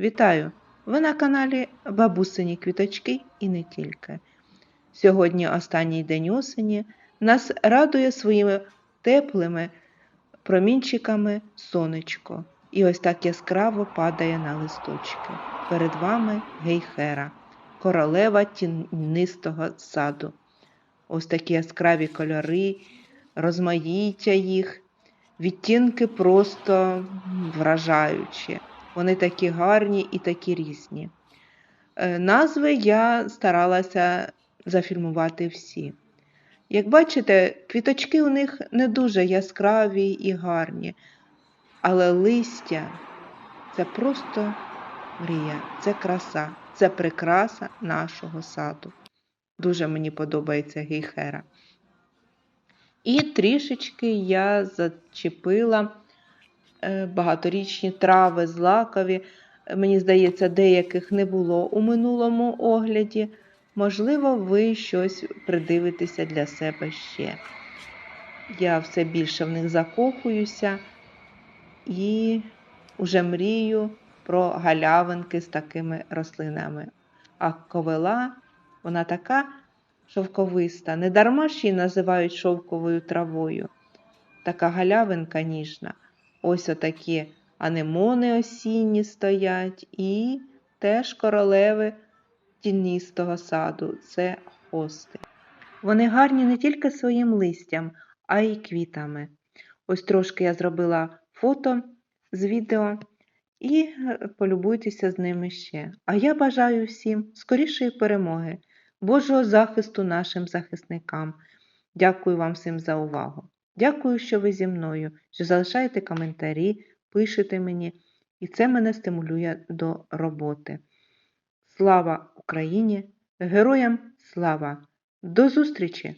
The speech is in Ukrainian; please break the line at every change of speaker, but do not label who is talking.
Вітаю! Ви на каналі Бабусині Квіточки і не тільки. Сьогодні останній день осені нас радує своїми теплими промінчиками сонечко. І ось так яскраво падає на листочки. Перед вами гейхера, королева тінистого саду. Ось такі яскраві кольори, розмаїття їх, відтінки просто вражаючі. Вони такі гарні і такі різні. Е, Назви я старалася зафільмувати всі. Як бачите, квіточки у них не дуже яскраві і гарні, але листя це просто мрія, це краса, це прикраса нашого саду. Дуже мені подобається гейхера. І трішечки я зачепила багаторічні трави, злакові. Мені здається, деяких не було у минулому огляді. Можливо, ви щось придивитеся для себе ще. Я все більше в них закохуюся і вже мрію про галявинки з такими рослинами. А ковила, вона така шовковиста. Не дарма ж її називають шовковою травою. Така галявинка ніжна. Ось отакі анемони осінні стоять і теж королеви тіністого саду це хости. Вони гарні не тільки своїм листям, а й квітами. Ось трошки я зробила фото з відео і е, полюбуйтеся з ними ще. А я бажаю всім скорішої перемоги, Божого захисту нашим захисникам. Дякую вам всім за увагу. Дякую, що ви зі мною, що залишаєте коментарі, пишете мені, і це мене стимулює до роботи. Слава Україні! Героям слава! До зустрічі!